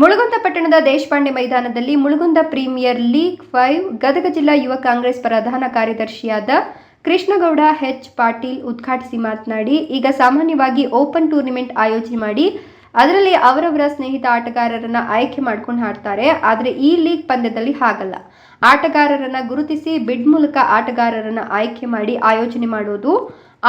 ಮುಳುಗುಂದ ಪಟ್ಟಣದ ದೇಶಪಾಂಡೆ ಮೈದಾನದಲ್ಲಿ Mulugund premier league five, Gadag ಜಿಲ್ಲಾ ಯುವ ಕಾಂಗ್ರೆಸ್ ಪ್ರಧಾನ ಕಾರ್ಯದರ್ಶಿಯಾದ ಕೃಷ್ಣಗೌಡ ಎಚ್ ಪಾಟೀಲ್ ಉದ್ಘಾಟಿಸಿ ಮಾತನಾಡಿ, ಈಗ ಸಾಮಾನ್ಯವಾಗಿ ಓಪನ್ ಟೂರ್ನಿಮೆಂಟ್ ಆಯೋಜನೆ ಮಾಡಿ, ಅದರಲ್ಲಿ ಅವರವರ ಸ್ನೇಹಿತ ಆಟಗಾರರನ್ನ ಆಯ್ಕೆ ಮಾಡ್ಕೊಂಡು ಆಡ್ತಾರೆ, ಆದರೆ ಈ ಲೀಗ್ ಪಂದ್ಯದಲ್ಲಿ ಹಾಗಲ್ಲ. ಆಟಗಾರರನ್ನ ಗುರುತಿಸಿ, ಬಿಡ್ ಮೂಲಕ ಆಟಗಾರರನ್ನ ಆಯ್ಕೆ ಮಾಡಿ ಆಯೋಜನೆ ಮಾಡೋದು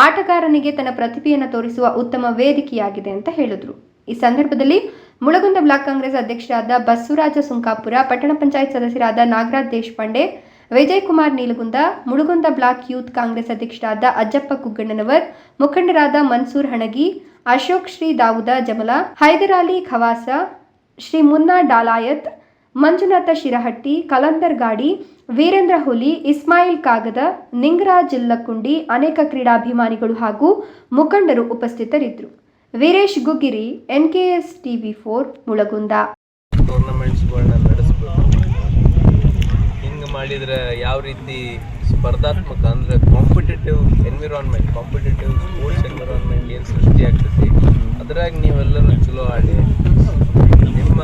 ಆಟಗಾರನಿಗೆ ತನ್ನ ಪ್ರತಿಭೆಯನ್ನು ತೋರಿಸುವ ಉತ್ತಮ ವೇದಿಕೆಯಾಗಿದೆ ಅಂತ ಹೇಳಿದ್ರು. ಈ ಸಂದರ್ಭದಲ್ಲಿ ಮುಳಗುಂದ ಬ್ಲಾಕ್ ಕಾಂಗ್ರೆಸ್ ಅಧ್ಯಕ್ಷರಾದ ಬಸವರಾಜ ಸುಂಕಾಪುರ, ಪಟ್ಟಣ ಪಂಚಾಯತ್ ಸದಸ್ಯರಾದ ನಾಗರಾಜ್ ದೇಶಪಾಂಡೆ ವಿಜಯ್ ಕುಮಾರ್ ನೀಲಗುಂದ, ಮುಳುಗುಂದ ಬ್ಲಾಕ್ ಯೂತ್ ಕಾಂಗ್ರೆಸ್ ಅಧ್ಯಕ್ಷರಾದ ಅಜ್ಜಪ್ಪ ಕುಗ್ಗಣ್ಣನವರ್, ಮುಖಂಡರಾದ ಮನ್ಸೂರ್ ಹಣಗಿ, ಅಶೋಕ್ ಶ್ರೀ ದಾವುದ ಜಮಲ ಹೈದರಾಲಿ ಖವಾಸ, ಶ್ರೀ ಮುನ್ನಾ ಡಾಲಾಯತ್, ಮಂಜುನಾಥ ಶಿರಹಟ್ಟಿ, ಕಲಂದರ್ ಗಾಡಿ, ವೀರೇಂದ್ರ ಹುಲಿ, ಇಸ್ಮಾಯಿಲ್ ಕಾಗದ, ನಿಂಗರಾಜ್ ಲಕ್ಕುಂಡಿ ಅನೇಕ ಕ್ರೀಡಾಭಿಮಾನಿಗಳು ಹಾಗೂ ಮುಖಂಡರು ಉಪಸ್ಥಿತರಿದ್ದರು. Veeresh Gugiri N K S TV four, Mulagund. ಟೂರ್ನಮೆಂಟ್ಸ್ಗಳನ್ನ ಹಿಂಗೆ ಮಾಡಿದರೆ ಯಾವ ರೀತಿ ಸ್ಪರ್ಧಾತ್ಮಕ ಅಂದರೆ competitive environment competitive sports environment ಏನು ಸೃಷ್ಟಿ ಆಗ್ತೈತಿ, ಅದ್ರಾಗ ನೀವೆಲ್ಲರೂ ಚಲೋ ಆಡಿ, ನಿಮ್ಮ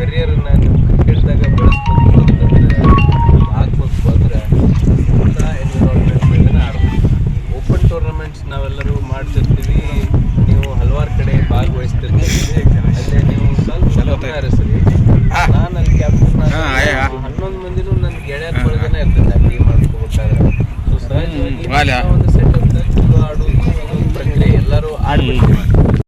ಕರಿಯರನ್ನು ನೀವು ಕ್ರಿಕೆಟ್ದಾಗ ಬೆಳೆಸ್ಬೇಕು ಅಂತಂದರೆ ಹಾಕ್ಬೇಕು ಅಂದರೆ ಎನ್ವಿರಾನ್ಮೆಂಟ್ ಓಪನ್ ಟೂರ್ನಮೆಂಟ್ಸ್ ನಾವೆಲ್ಲರೂ ಮಾಡ್ತಿರ್ತೀವಿ. Valeu.